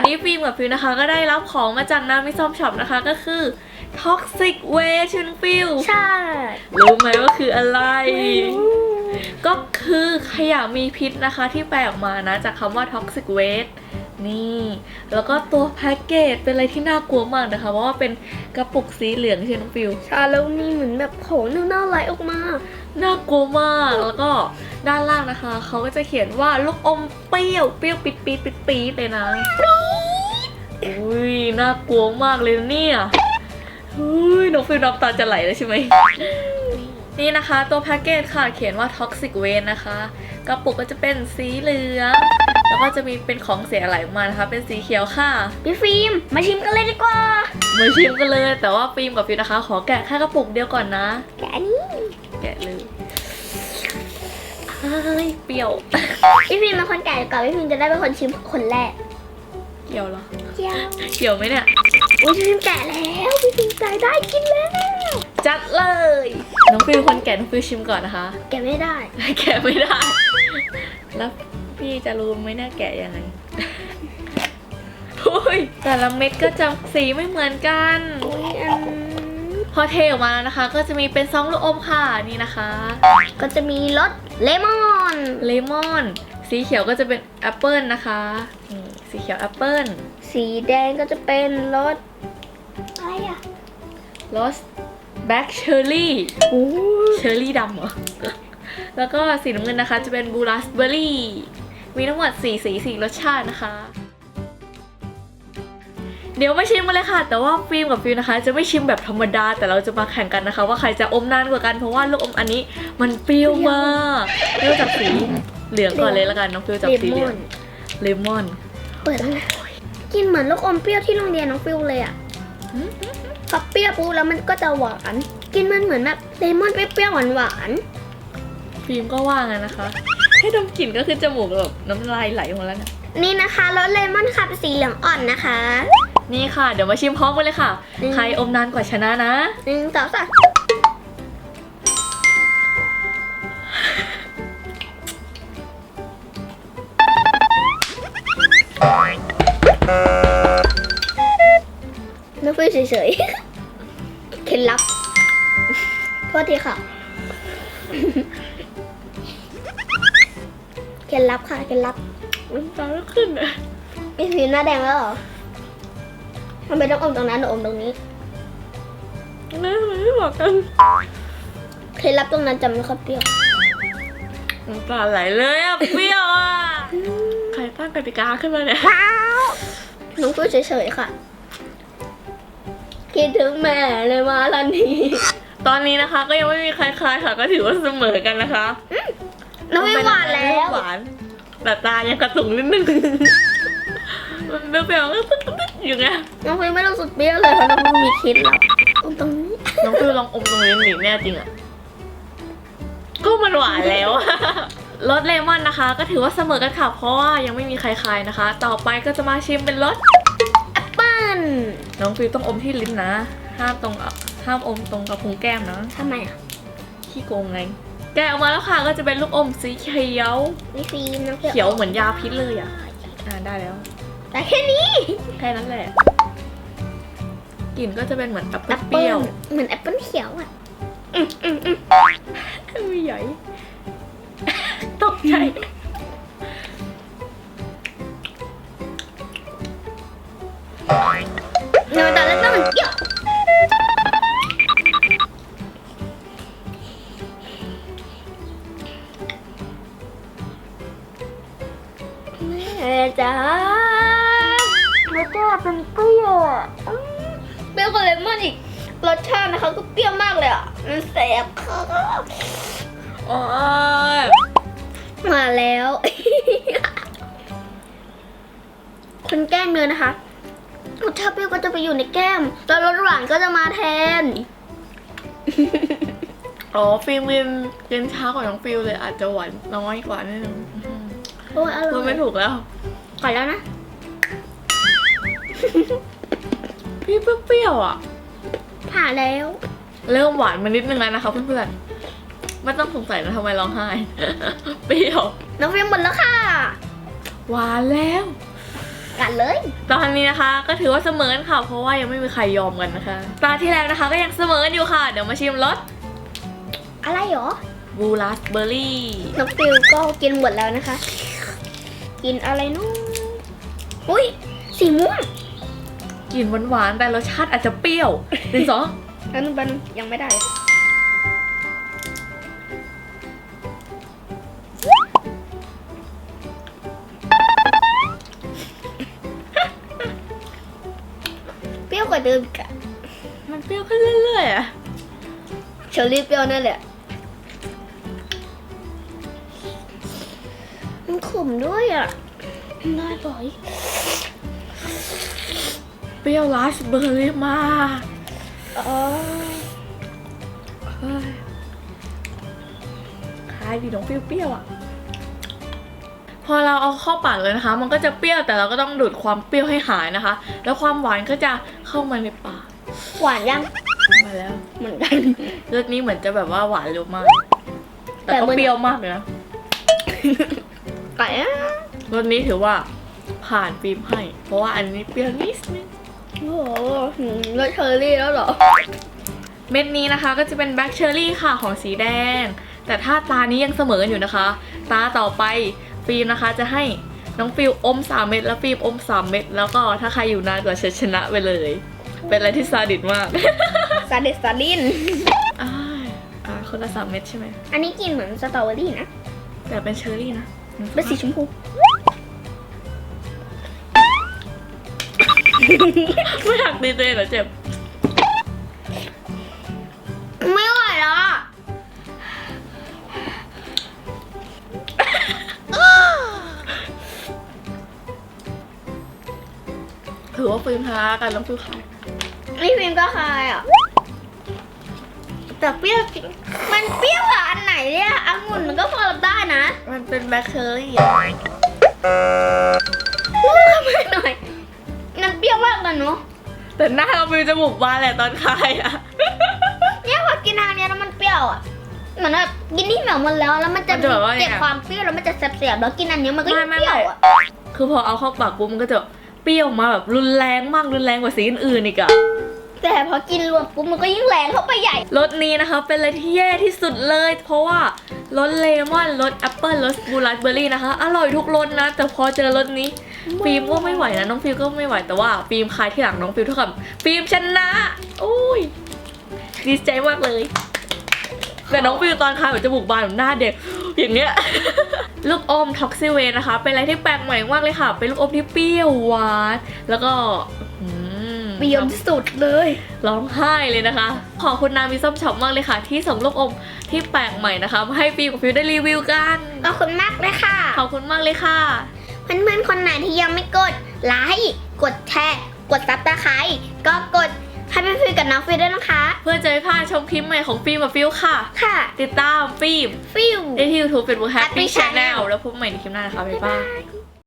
วันนี้ฟิล์มกับฟิวนะคะก็ได้รับของมาจากนามิซอมช็อปนะคะก็คือ Toxic Waste ชุนฟิวใช่ รู้ไหมว่าคืออะไร ก็คือขยะมีพิษนะคะที่แปลออกมานะ จากคำว่า toxic waste นี่ แล้วก็ตัวแพ็กเกจเป็นอะไรที่น่ากลัวมากนะคะ เพราะว่าเป็นกระปุกสีเหลืองใช่ไหมน้องฟิวใช่แล้วมีเหมือนแบบโผล่เน่าๆไหลออกมา น่ากลัวมาก แล้วก็ด้านล่างนะคะ เขาก็จะเขียนว่าลูกอมเปรี้ยว เปรี้ยวปิดปีดปิดปีดเลยนะ อุ้ยน่ากลัวมากเลยนะเนี่ยอุ้ยน้องฟิลน้ำตาจะไหลแล้วใช่ไหมนี่นะคะตัวแพ็กเกจค่ะเขียนว่า toxic waste นะคะกระปุกก็จะเป็นสีเหลือง แล้วก็จะมีเป็นของเสียไหลออกมานะคะ เป็นสีเขียวค่ะพี่ฟิล์มมาชิมกันเลยดีกว่า มาชิมกันเลย แต่ว่าฟิล์มกับฟิลนะคะ ขอแกะแค่กระปุกเดียวก่อนนะ แกะอันนี้แกะเลยเฮ้ยเปรี้ยว พี่ฟิล์มเป็นคนแกะก่อนพี่ฟิล์มจะได้เป็นคนชิมคนแรก เกี่ยวเหรอ เจ้าเกี่ยวไหมเนี่ยอุ้ยพี่ฟิล์มแกะแล้วพี่ฟิล์มใจได้กินแล้ว จัดเลย น้องฟิลคนแกะน้องฟิลชิมก่อนนะคะ แกะไม่ได้ แกะไม่ได้ แล้วพี่จะรู้ไหมเนี่ยแกะยังไงโอ้ยแต่ละเม็ดก็จะสีไม่เหมือนกัน อุ้ยอันพอเทออกมาแล้วนะคะ ก็จะมีเป็นซองลูกอมค่ะนี่นะคะ ก็จะมีรสเลมอน เลมอน สีเขียวก็จะเป็นแอปเปิลนะคะนี่ สีเขียวแอปเปิลสีแดงก็จะเป็นรสอะไรอะรสแบล็คเชอร์รี่โอ้เชอร์รี่ดำเหรอ แล้วก็สีน้ำเงินนะคะจะเป็นบูราสเบอร์รี่ มีทั้งหมด4สี4รสชาตินะคะ เดี๋ยวมาชิมกันเลยค่ะ แต่ว่าฟิล์มกับฟิลนะคะ จะไม่ชิมแบบธรรมดา แต่เราจะมาแข่งกันนะคะ ว่าใครจะอมนานกว่ากัน เพราะว่าลูกอมอันนี้มันเปรี้ยวมากเริ่มจากสีเหลืองก่อนเลยละกันน้องฟิลจากเลสีมเหลือองนเลมอน เปิดแล้วนะกินเหมือนลูกอมเปรี้ยวที่โรงเรียนน้องฟิวเลยอะอืมพอเปรี้ยวปุ๊บแล้วมันก็จะหวาน กินมันเหมือนแบบเลมอนเปรี้ยวๆหวานฟิล์มก็ว่างั้นนะคะ ให้ดมกลิ่นก็คือจมูกแบบน้ำลายไหลหมดแล้วเนะๆนี่นะคะรสเลมอนค่ะเป็นสีเหลืองอ่อนนะคะ นี่ค่ะ เดี๋ยวมาชิมพร้อมกันเลยค่ะอืมใครอมนานกว่าชนะนะหนึ่งสองสาม เฉยๆ เคล็ดลับ โทษทีค่ะ เคล็ดลับค่ะ เคล็ดลับน้ำตาก็ขึ้นอะพี่ฟิวหน้าแดงแล้วเหรอทำไมต้องอมตรงนั้นหนูอมตรงนี้นะไม่บอกกัน เคล็ดลับตรงนั้นจะไม่ค่อยเปรี้ยวน้ำตาไหลเลยอะเปรี้ยวอะใครตั้งกติกาขึ้นมาเนี่ยน้องฟิวเฉยๆค่ะ คิดถึงแม่เลยมาทันทีตอนนี้นะคะก็ยังไม่มีใครคลายค่ะ ก็ถือว่าเสมอกันนะคะน้องฟิวหวานแล้ว หวานแต่ตายังกระตุกนิดนึง มันเปรี้ยวๆก็ตึ๊ดๆอยู่ไงน้องฟิวไม่รู้สึกเปรี้ยวเลยเพราะน้องฟิวมีเคล็ดลับอมตรงนี้ น้องฟิวลองอมตรงนี้หนิแน่จริงอะ ก็มันหวานแล้วอะรสเลมอนนะคะ ก็ถือว่าเสมอกันค่ะ เพราะว่ายังไม่มีใครคลายนะคะ ต่อไปก็จะมาชิมเป็นรสแอปเปิ้ล น้องฟิวต้องอมที่ลิ้นนะ ห้ามตรงห้ามอมตรงกระพุ้งแก้มนะทำไมอะขี้โกงไง แกะออกมาแล้วค่ะก็จะเป็นลูกอมสีเขียวนี่ฟิล์มน้องฟิวเขียวเหมือนยาพิษเลยอะอ่าได้แล้ว แต่แค่นี้ แค่นั้นแหละกลิ่นก็จะเป็นเหมือนแอปแอเปิ้ลเปรี้ปเปิ้ยลวเหมือนแอปเปิ้ลเขียวอะไม่ใหญ่ตกใจ แม่จ้าแล้วก็เป็นเปรี้ยวอะเปรี้ยวกว่าเลมอนอีก รสชาตินะคะก็เปรี้ยวมากเลยอะ มันแสบค่ะโอ้ยมาแล้ว คนแกล้งเนื้อนะคะรสชาติเปรี้ยวก็จะไปอยู่ในแก้ม แล้วรสหวานก็จะมาแทน อ๋อฟิล์มเรียนเรียนช้ากว่าน้องฟิลเลยอาจจะหวานน้อยกว่านิดนึง โอ้ยอร่พูอดยไม่ถูกแล้ว ก่อนแล้วนะ พี่เปรี้ยวๆอะ ผ่าแล้ว เริ่มหวานมานิดนึงแล้วนะคะเพื่อนๆ ไม่ต้องสงสัยนะทำไมร้องไห้ เปรี้ยว น้องฟิล์มหมดแล้วค่ะ หวานแล้ว กันเลย ตอนนี้นะคะก็ถือว่าเสมอกันค่ะ เพราะว่ายังไม่มีใครยอมกันนะคะ ตาที่แล้วนะคะก็ยังเสมอกันอยู่ค่ะ เดี๋ยวมาชิมรสอะไรหรอ บูราสเบอร์รี่ น้องฟิวก็กินหมดแล้วนะคะ กินอะไรนู้อุ้ยสีม่วงกลิ่นหวานๆแต่รสชาติอาจจะเปรี้ยวหนึ่งสองอันนึงบันงยังไม่ได้เปรี้ยวกว่าเดิมอีกอะมันเปรี้ยวขึ้นเรื่อยๆอะเชอร์รี่เปรี้ยวนั่นแหละ มันขมด้วยอะน่าอร่อย เปรี้ยวราสเบอร์รี่มากอ๋อเฮ้ยคล้ายดีน้องเปรี้ยวๆอะ พอเราเอาเข้าปากเลยนะคะ มันก็จะเปรี้ยวแต่เราก็ต้องดูดความเปรี้ยวให้หายนะคะ แล้วความหวานก็จะเข้ามาในปาก หวานยัง มาแล้ว เหมือนกันรสนี้เหมือนจะแบบว่าหวานเร็วมาก แต่แต่ก็มันเปรี้ยวมากเลยนะ ไก่อะรสนี้ถือว่าผ่านฟิล์มให้ เพราะว่าอันนี้เปรี้ยวนิดนึงโอ้โหหืมรสเชอร์รี่แล้วเหรอ เม็ดนี้นะคะก็จะเป็นแบล็คเชอร์รี่ค่ะของสีแดง แต่ถ้าตานี้ยังเสมอกันอยู่นะคะ ตาต่อไปฟิล์มนะคะจะให้น้องฟิลอม 3 เม็ดแล้วฟิล์มอม 3 เม็ดแล้วก็ถ้าใครอยู่นานกว่าจะชนะไปเลย เป็นอะไรที่ซาดิสมาก ซาเดสซาดินอ่าอ่าคนละสามเม็ดใช่ไหม อันนี้กินเหมือนสตรอเบอรี่นะ แต่เป็นเชอร์รี่นะ เป็นสีชมพูไม่อยากตีตัวเองเหรอเจ็บ ไม่ไหวแล้วอะถือว่าฟิล์มชนะกันน้องฟิลขายนี่ฟิล์มก็คายอะ แต่เปรี้ยวจริง มันเปรี้ยว นะ มันเป็นแบล็คเชอร์รี่พูดมาหน่อยมันเปรี้ยวมากเลยเนาะแต่หน้าเราฟิลจมูกบานแหละตอนคายอะเนี่ยพอกินทางเนี้ยแล้วมันเปรี้ยวอะเหมือนแบบกินที่เหนียวมันแล้วแล้วมันจะมันจะแบบว่าเจ็บยังไงความเปรี้ยวแล้วมันจะแสบๆแล้วกินอันเนี้ยมันก็ยิ่งไม่เปไม่รี้ยวอะคือพอเอาเข้าปากปุ๊บมันก็จะเปรี้ยวมาแบบรุนแรงมากรุนแรงกว่าสีอื่นๆอีกอะ แต่พอกินรวมปุ๊บมันก็ยิ่งแรงเข้าไปใหญ่ รสนี้นะคะเป็นอะไรที่แย่ที่สุดเลย เพราะว่ารสเลมอนรสแอปเปิลรสบลูราสเบอร์รี่นะคะ อร่อยทุกรสนะ แต่พอเจอรสนี้ฟิล์มก็ไม่ไหวนะน้องฟิล์มก็ไม่ไหวแต่ว่าฟิล์มคายที่หลังน้องฟิล์มเท่ากับฟิล์มชนะอุ้ยดีใจมากเลยแต่น้องฟิลตอนคายเหมือนจมูกบานหนหน้าเด็กอย่างเงี้ย ลูกอมท็อกซิเวนะคะ เป็นอะไรที่แปลกใหม่มากเลยค่ะ เป็นลูกอมที่เปรี้ยวหวาน แล้วก็ เปรี้ยวที่สุดเลย ร้องไห้เลยนะคะ ขอบคุณนามิส้มช็อปมากเลยค่ะ ที่ส่งลูกอมที่แปลกใหม่นะคะมาให้ฟิลกับฟิลได้รีวิวกันขอบคุณมากเลยค่ะ ขอบคุณมากเลยค่ะ เพื่อนๆ คนไหนที่ยังไม่กดไลค์กดแชร์กดซับสไครต์ก็กดให้เป็นฟิลกับน้องฟิลด้วยนะคะ เพื่อจะไม่พลาดชมคลิปใหม่ของฟิล์มกับฟิลค่ะ ค่ะ ติดตามฟิล์มฟิลได้ที่ YouTube Facebook Happy Happy Channel Channel แล้วพบกันใหม่ในคลิปหน้านะคะบ๊ายบายบาย